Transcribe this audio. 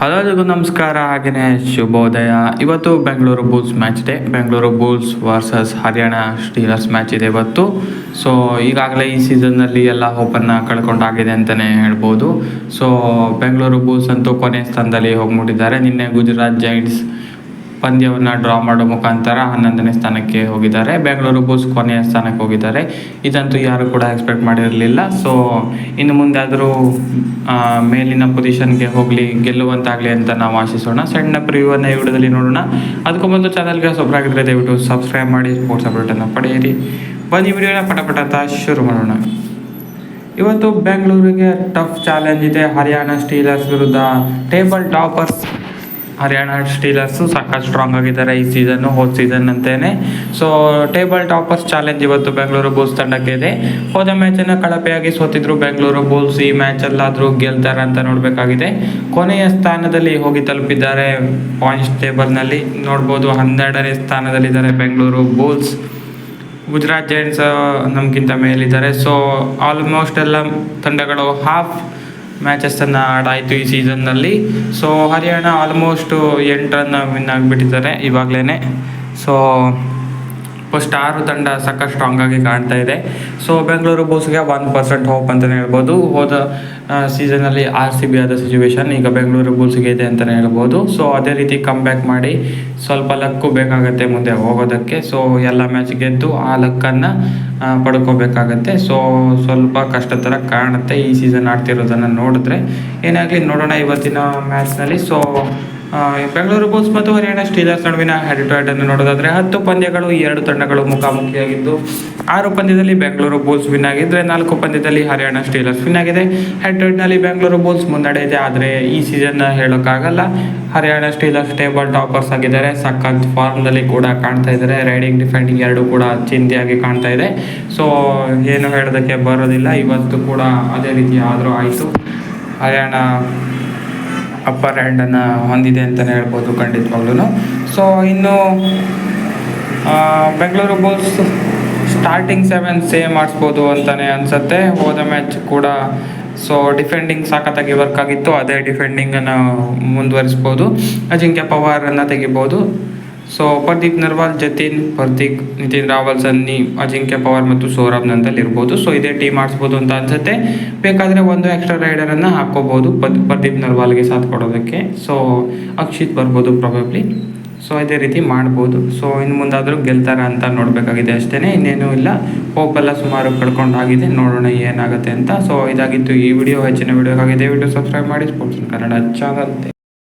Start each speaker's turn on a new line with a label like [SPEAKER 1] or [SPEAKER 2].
[SPEAKER 1] Hello ನಮಸ್ಕಾರ ಹಾಗೆಯೇ ಶುಭೋದಯ. ಇವತ್ತು Bengaluru Bulls match day Bengaluru Bulls versus Haryana Steelers match ಇದೆ ಇವತ್ತು. ಸೊ ಈಗಾಗಲೇ ಈ ಸೀಸನ್ನಲ್ಲಿ ಎಲ್ಲ ಹೋಪನ್ನ ಕಳ್ಕೊಂಡಾಗಿದೆ ಅಂತಲೇ ಹೇಳ್ಬೋದು. ಸೊ ಬೆಂಗಳೂರು ಬುಲ್ಸ್ ಅಂತೂ ಕೊನೆ ಸ್ಥಾನದಲ್ಲಿ ಹೋಗ್ಬಿಟ್ಟಿದ್ದಾರೆ. ನಿನ್ನೆ ಗುಜರಾತ್ ಜೈಂಟ್ಸ್ ಪಂದ್ಯವನ್ನು ಡ್ರಾ ಮಾಡೋ ಮುಖಾಂತರ ಹನ್ನೊಂದನೇ ಸ್ಥಾನಕ್ಕೆ ಹೋಗಿದ್ದಾರೆ. ಬೆಂಗಳೂರು ಬುಲ್ಸ್ ಕೊನೆಯ ಸ್ಥಾನಕ್ಕೆ ಹೋಗಿದ್ದಾರೆ. ಇದಂತೂ ಯಾರು ಕೂಡ ಎಕ್ಸ್ಪೆಕ್ಟ್ ಮಾಡಿರಲಿಲ್ಲ. ಸೊ ಇನ್ನು ಮುಂದೆ ಆದರೂ ಮೇಲಿನ ಪೊಸಿಷನ್ಗೆ ಹೋಗಲಿ, ಗೆಲ್ಲುವಂತಾಗಲಿ ಅಂತ ನಾವು ಆಶಿಸೋಣ. ಸಣ್ಣ ಪ್ರಿವ್ಯೂವನ್ನು ಈ ವಿಡಿಯೋದಲ್ಲಿ ನೋಡೋಣ. ಅದಕ್ಕೂ ಮೊದಲು ಚಾನಲ್ಗೆ ಸೊಬ್ಬರಾಗಿದ್ದರೆ ದಯವಿಟ್ಟು ಸಬ್ಸ್ಕ್ರೈಬ್ ಮಾಡಿ ಸ್ಪೋರ್ಟ್ಸ್ ಅಪ್ಡೇಟನ್ನು ಪಡೆಯಿರಿ. ಬನ್ನಿ, ವಿಡಿಯೋನ ಪಟ ಪಟ ಅಂತ ಶುರು ಮಾಡೋಣ. ಇವತ್ತು ಬೆಂಗಳೂರಿಗೆ ಟಫ್ ಚಾಲೆಂಜ್ ಇದೆ. ಹರಿಯಾಣ ಸ್ಟೀಲರ್ಸ್ ವಿರುದ್ಧ ಟೇಬಲ್ ಟಾಪರ್ಸ್ ಹರಿಯಾಣ ಸ್ಟೀಲರ್ಸು ಸಾಕಷ್ಟು ಸ್ಟ್ರಾಂಗ್ ಆಗಿದ್ದಾರೆ ಈ ಸೀಸನ್ನು ಹೋದ ಸೀಸನ್ ಅಂತೇನೆ. ಸೊ ಟೇಬಲ್ ಟಾಪರ್ಸ್ ಚಾಲೆಂಜ್ ಇವತ್ತು ಬೆಂಗಳೂರು ಬುಲ್ಸ್ ತಂಡಕ್ಕೆ ಇದೆ. ಹೋದ ಮ್ಯಾಚನ್ನು ಕಳಪೆಯಾಗಿ ಸೋತಿದ್ರು ಬೆಂಗಳೂರು ಬುಲ್ಸ್ ಈ ಮ್ಯಾಚಲ್ಲಾದರೂ ಗೆಲ್ತಾರೆ ಅಂತ ನೋಡಬೇಕಾಗಿದೆ. ಕೊನೆಯ ಸ್ಥಾನದಲ್ಲಿ ಹೋಗಿ ತಲುಪಿದ್ದಾರೆ ಪಾಯಿಂಟ್ಸ್ ಟೇಬಲ್ನಲ್ಲಿ ನೋಡ್ಬೋದು ಹನ್ನೆರಡನೇ ಸ್ಥಾನದಲ್ಲಿದ್ದಾರೆ ಬೆಂಗಳೂರು ಬುಲ್ಸ್ ಗುಜರಾತ್ ಜೈಂಟ್ಸ್ ನಮಗಿಂತ ಮೇಲಿದ್ದಾರೆ. ಸೊ ಆಲ್ಮೋಸ್ಟ್ ಎಲ್ಲ ತಂಡಗಳು ಹಾಫ್ ಮ್ಯಾಚಸ್ಸನ್ನು ಆಡಾಯಿತು ಈ ಸೀಸನ್ನಲ್ಲಿ ಸೊ ಹರಿಯಾಣ ಆಲ್ಮೋಸ್ಟ್ ಎಂಟರನ್ನು ವಿನ್ ಆಗಿಬಿಟ್ಟಿದ್ದಾರೆ ಇವಾಗಲೇ ಸೊ ಫಸ್ಟ್ ಆರು ತಂಡ ಸಖತ್ ಸ್ಟ್ರಾಂಗ್ ಆಗಿ ಕಾಣ್ತಾ ಇದೆ. ಸೊ ಬೆಂಗಳೂರು ಬೋಸ್ಗೆ ಒನ್ ಪರ್ಸೆಂಟ್ ಹೋಪ್ ಅಂತಲೇ ಹೇಳ್ಬೋದು. ಹೋದ ಸೀಸನಲ್ಲಿ ಆರ್ ಸಿ ಬಿ ಆದ ಸಿಚುವೇಶನ್ ಈಗ ಬೆಂಗಳೂರು ಬೋಸ್ಗೆ ಇದೆ ಅಂತಲೇ ಹೇಳ್ಬೋದು. ಸೊ ಅದೇ ರೀತಿ ಕಮ್ ಬ್ಯಾಕ್ ಮಾಡಿ ಸ್ವಲ್ಪ ಲಕ್ಕು ಬೇಕಾಗುತ್ತೆ ಮುಂದೆ ಹೋಗೋದಕ್ಕೆ. ಸೊ ಎಲ್ಲ ಮ್ಯಾಚ್ ಗೆದ್ದು ಆ ಲಕ್ಕನ್ನು ಪಡ್ಕೋಬೇಕಾಗತ್ತೆ. ಸೊ ಸ್ವಲ್ಪ ಕಷ್ಟ ಥರ ಕಾಣುತ್ತೆ ಈ ಸೀಸನ್ ಆಡ್ತಿರೋದನ್ನು ನೋಡಿದ್ರೆ. ಏನಾಗಲಿ ನೋಡೋಣ ಇವತ್ತಿನ ಮ್ಯಾಚ್ನಲ್ಲಿ ಸೊ ಬೆಂಗಳೂರು ಬುಲ್ಸ್ ಮತ್ತು ಹರಿಯಾಣ ಸ್ಟೀಲರ್ಸ್ ನಡುವಿನ ಹೆಡ್ ಟು ಹೆಡ್ ಅನ್ನು ನೋಡೋದಾದ್ರೆ ಹತ್ತು ಪಂದ್ಯಗಳು, ಎರಡು ತಂಡಗಳು ಮುಖಾಮುಖಿಯಾಗಿದ್ದು. ಆರು ಪಂದ್ಯದಲ್ಲಿ ಬೆಂಗಳೂರು ಬುಲ್ಸ್ ವಿನ್ ಆಗಿದ್ರೆ ನಾಲ್ಕು ಪಂದ್ಯದಲ್ಲಿ ಹರಿಯಾಣ ಸ್ಟೀಲರ್ಸ್ ವಿನ್ ಆಗಿದೆ. ಹೆಡ್ ಟು ಹೆಡ್ನಲ್ಲಿ ಬೆಂಗಳೂರು ಬುಲ್ಸ್ ಮುನ್ನಡೆ ಇದೆ, ಆದರೆ ಈ ಸೀಸನ್ ಹೇಳೋಕ್ಕಾಗಲ್ಲ. ಹರಿಯಾಣ ಸ್ಟೀಲರ್ಸ್ ಟೇಬಲ್ ಟಾಪರ್ಸ್ ಆಗಿದ್ದಾರೆ, ಸಖತ್ ಫಾರ್ಮ್ದಲ್ಲಿ ಕೂಡ ಕಾಣ್ತಾ ಇದ್ದಾರೆ. ರೈಡಿಂಗ್ ಡಿಫೆಂಡಿಂಗ್ ಎರಡು ಕೂಡ ಚಿಂತೆಯಾಗಿ ಕಾಣ್ತಾ ಇದೆ. ಸೊ ಏನು ಹೇಳೋದಕ್ಕೆ ಬರೋದಿಲ್ಲ. ಇವತ್ತು ಕೂಡ ಅದೇ ರೀತಿ ಆದರೂ ಆಯಿತು. ಹರಿಯಾಣ ಅಪ್ಪರ್ ಹ್ಯಾಂಡನ್ನು ಹೊಂದಿದೆ ಅಂತಲೇ ಹೇಳ್ಬೋದು ಖಂಡಿತವಾಗ್ಲೂ ಸೊ ಇನ್ನು Bengaluru Bulls starting seven same ಆಡಿಸ್ಬೋದು ಅಂತಲೇ ಅನಿಸುತ್ತೆ. ಹೋದ ಮ್ಯಾಚ್ ಕೂಡ ಸೊ ಡಿಫೆಂಡಿಂಗ್ ಸಾಕತ್ತಾಗಿ ವರ್ಕ್ ಆಗಿತ್ತು. ಅದೇ ಡಿಫೆಂಡಿಂಗನ್ನು ಮುಂದುವರಿಸ್ಬೋದು. ಅಜಿಂಕ್ಯ ಪವಾರನ್ನು ತೆಗಿಬೋದು. ಸೊ ಪ್ರದೀಪ್ ನರ್ವಾಲ್ ಜತಿನ್ ಪ್ರತೀಕ್ ನಿತಿನ್ ರಾವಲ್ ಸನ್ನಿ ಅಜಿಂಕ್ಯ ಪವಾರ್ ಮತ್ತು ಸೌರಭ್ ಇರ್ಬೋದು. ಸೊ ಇದೇ ಟೀಮ್ ಆಡಿಸ್ಬೋದು ಅಂತ ಅನ್ಸುತ್ತೆ. ಬೇಕಾದರೆ ಒಂದು ಎಕ್ಸ್ಟ್ರಾ ರೈಡರನ್ನು ಹಾಕ್ಕೋಬೋದು ಪದ್ ಪ್ರದೀಪ್ ನರ್ವಾಲ್ಗೆ ಸಾಥ್ ಕೊಡೋದಕ್ಕೆ. ಸೊ ಅಕ್ಷಿತ್ ಬರ್ಬೋದು ಪ್ರಾಬಬ್ಲಿ ಸೊ ಇದೇ ರೀತಿ ಮಾಡ್ಬೋದು. ಸೊ ಇನ್ನು ಮುಂದಾದರೂ ಗೆಲ್ತಾರ ಅಂತ ನೋಡಬೇಕಾಗಿದೆ ಅಷ್ಟೇ ಇನ್ನೇನು ಇಲ್ಲ. ಹೋಪೆಲ್ಲ ಸುಮಾರು ಕಳ್ಕೊಂಡಾಗಿದೆ. ನೋಡೋಣ ಏನಾಗುತ್ತೆ ಅಂತ. ಸೊ ಇದಾಗಿತ್ತು ಈ ವಿಡಿಯೋ ಹೆಚ್ಚಿನ ವಿಡಿಯೋಗಾಗಿದೆ ವಿಡಿಯೋ ಸಬ್ಸ್ಕ್ರೈಬ್ ಮಾಡಿ. Sports Kannada channel